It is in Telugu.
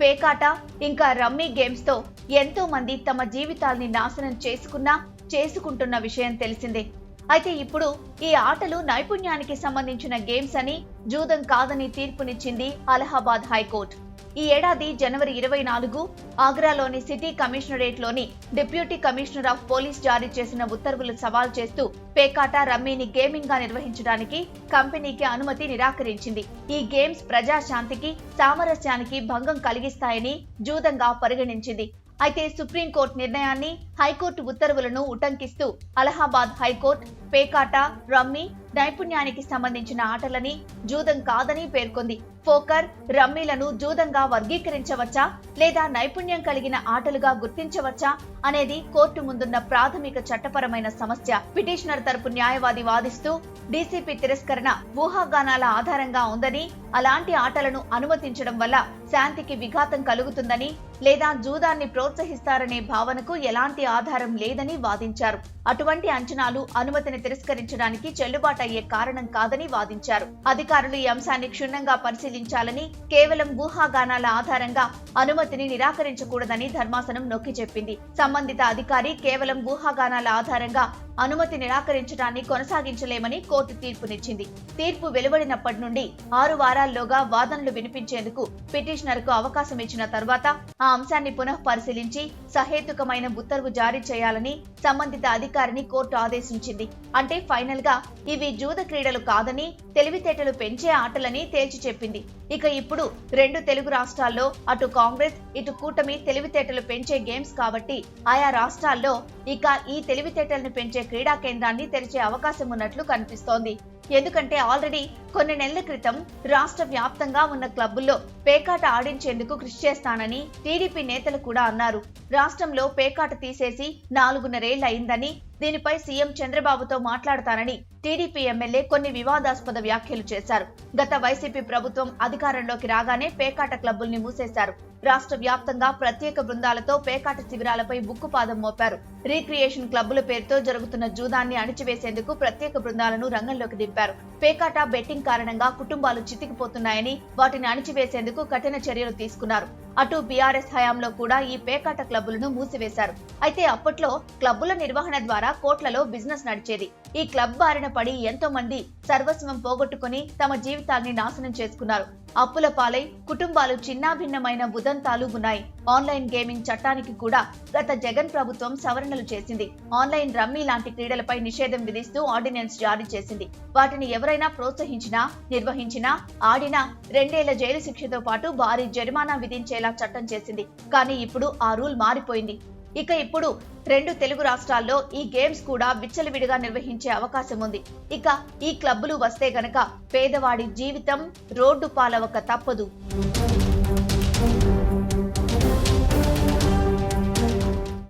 పేకాట ఇంకా రమ్మీ గేమ్స్తో ఎంతో మంది తమ జీవితాల్ని నాశనం చేసుకున్నా చేసుకుంటున్న విషయం తెలిసిందే. అయితే ఇప్పుడు ఈ ఆటలు నైపుణ్యానికి సంబంధించిన గేమ్స్ అని జూదం కాదని తీర్పునిచ్చింది అలహాబాద్ హైకోర్టు. ఈ ఏడాది జనవరి ఇరవై నాలుగు ఆగ్రాలోని సిటీ కమిషనరేట్లోని డిప్యూటీ కమిషనర్ ఆఫ్ పోలీస్ జారీ చేసిన ఉత్తర్వులు సవాల్ చేస్తూ పేకాట రమ్మీని గేమింగ్గా నిర్వహించడానికి కంపెనీకి అనుమతి నిరాకరించింది. ఈ గేమ్స్ ప్రజాశాంతికి సామరస్యానికి భంగం కలిగిస్తాయని జూదంగా పరిగణించింది. అయితే సుప్రీంకోర్టు నిర్ణయాన్ని హైకోర్టు ఉత్తర్వులను ఉటంకిస్తూ అలహాబాద్ హైకోర్టు పేకాట రమ్మీ నైపుణ్యానికి సంబంధించిన ఆటలని జూదం కాదని పేర్కొంది. పోకర్ రమ్మీలను జూదంగా వర్గీకరించవచ్చా? లేదా నైపుణ్యం కలిగిన ఆటలుగా గుర్తించవచ్చా? అనేది కోర్టు ముందున్న ప్రాథమిక చట్టపరమైన సమస్య. పిటిషనర్ తరపు న్యాయవాది వాదిస్తూ డీసీపీ తిరస్కరణ ఊహాగానాల ఆధారంగా ఉందని అలాంటి ఆటలను అనుమతించడం వల్ల శాంతికి విఘాతం కలుగుతుందని లేదా జూదాన్ని ప్రోత్సహిస్తారనే భావనకు ఎలాంటి ఆధారం లేదని వాదించారు. అటువంటి అంచనాలు అనుమతిని తిరస్కరించడానికి చెల్లుబాటు అయ్యే కారణం కాదని వాదించారు. అధికారులు ఈ అంశాన్ని క్షుణ్ణంగా పరిశీలించాలని కేవలం ఊహాగానాల ఆధారంగా అనుమతిని నిరాకరించకూడదని ధర్మాసనం నొక్కి చెప్పింది. సంబంధిత అధికారి కేవలం ఊహాగానాల ఆధారంగా అనుమతి నిరాకరించడాన్ని కొనసాగించలేమని కోర్టు తీర్పునిచ్చింది. తీర్పు వెలువడినప్పటి నుండి ఆరు వారాల్లోగా వాదనలు వినిపించేందుకు పిటిషనర్కు అవకాశం ఇచ్చిన తర్వాత ఆ అంశాన్ని పునః పరిశీలించి సహేతుకమైన ఉత్తర్వు జారీ చేయాలని సంబంధిత అధికారిని కోర్టు ఆదేశించింది. అంటే ఫైనల్గా ఇవి జూద క్రీడలు కాదని తెలివితేటలు పెంచే ఆటలని తేల్చి చెప్పింది. ఇక ఇప్పుడు రెండు తెలుగు రాష్ట్రాల్లో అటు కాంగ్రెస్ ఇటు కూటమి తెలివితేటలు పెంచే గేమ్స్ కాబట్టి ఆయా రాష్ట్రాల్లో ఇక ఈ తెలివితేటలను పెంచే క్రీడా కేంద్రాన్ని తెరిచే అవకాశం ఉన్నట్లు కనిపిస్తోంది. ఎందుకంటే ఆల్రెడీ కొన్ని నెలల క్రితం రాష్ట్ర వ్యాప్తంగా ఉన్న క్లబ్బుల్లో పేకాట ఆడించేందుకు కృషి చేస్తానని టీడీపీ నేతలు కూడా అన్నారు. రాష్ట్రంలో పేకాట తీసేసి నాలుగున్నరేళ్ళు అయిందని దీనిపై సీఎం చంద్రబాబుతో మాట్లాడతానని టీడీపీ ఎమ్మెల్యే కొన్ని వివాదాస్పద వ్యాఖ్యలు చేశారు. గత వైసీపీ ప్రభుత్వం అధికారంలోకి రాగానే పేకాట క్లబ్బుల్ని మూసేశారు. రాష్ట్ర వ్యాప్తంగా ప్రత్యేక బృందాలతో పేకాట శిబిరాలపై ఉక్కుపాదం మోపారు. రీక్రియేషన్ క్లబ్బుల పేరుతో జరుగుతున్న జూదాన్ని అణిచివేసేందుకు ప్రత్యేక బృందాలను రంగంలోకి దింపారు. పేకాట బెట్టింగ్ కారణంగా కుటుంబాలు చితికిపోతున్నాయని వాటిని అణిచివేసేందుకు కఠిన చర్యలు తీసుకున్నారు. అటు బీఆర్ఎస్ హయాంలో కూడా ఈ పేకాట క్లబ్బులను మూసివేశారు. అయితే అప్పట్లో క్లబ్బుల నిర్వహణ ద్వారా కోట్లలో బిజినెస్ నడిచేది. ఈ క్లబ్ బారిన పడి ఎంతో మంది సర్వస్వం పోగొట్టుకుని తమ జీవితాల్ని నాశనం చేసుకున్నారు. అప్పుల పాలై కుటుంబాలు చిన్నాభిన్నమైన ఉదంతాలు ఉన్నాయి. ఆన్లైన్ గేమింగ్ చట్టానికి కూడా గత జగన్ ప్రభుత్వం సవరణలు చేసింది. ఆన్లైన్ రమ్మీ లాంటి క్రీడలపై నిషేధం విధిస్తూ ఆర్డినెన్స్ జారీ చేసింది. వాటిని ఎవరైనా ప్రోత్సహించినా నిర్వహించినా ఆడినా రెండేళ్ళ జైలు శిక్షతో పాటు భారీ జరిమానా విధించేలా చట్టం చేసింది. కానీ ఇప్పుడు ఆ రూల్ మారిపోయింది. ఇక ఇప్పుడు రెండు తెలుగు రాష్ట్రాల్లో ఈ గేమ్స్ కూడా విచ్చలవిడిగా నిర్వహించే అవకాశం ఉంది. ఇక ఈ క్లబ్బులు వస్తే గనక పేదవాడి జీవితం రోడ్డు పాలవక తప్పదు.